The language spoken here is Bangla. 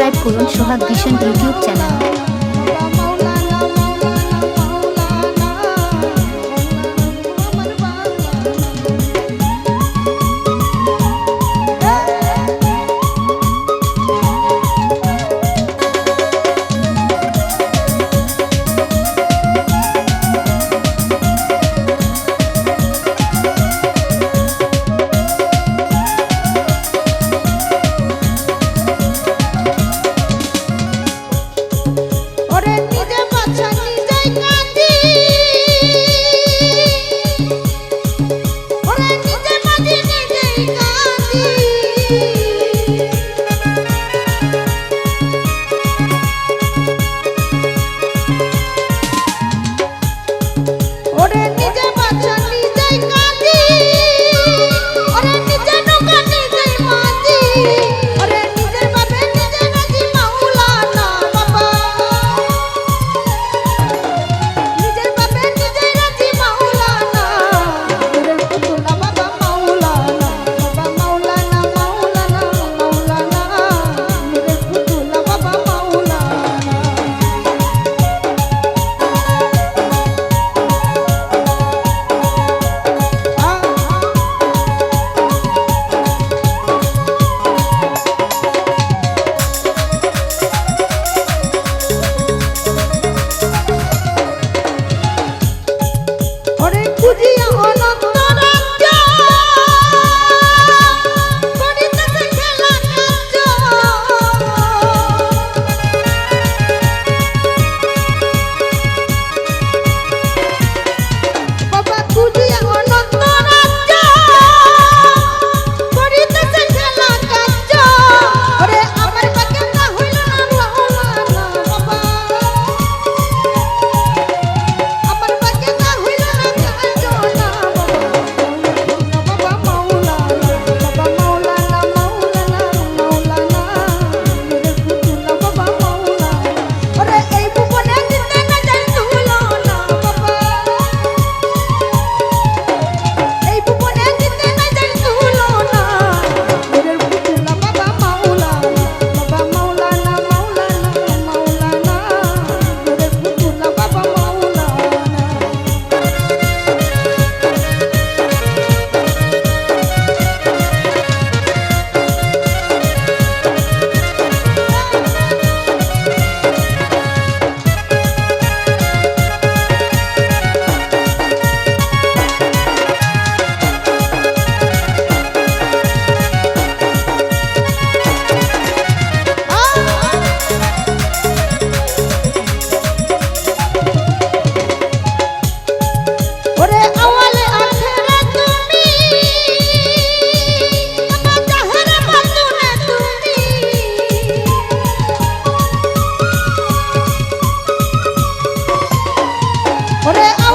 সাবস্ক্রাইব করুন Sohag vision YouTube channel. ore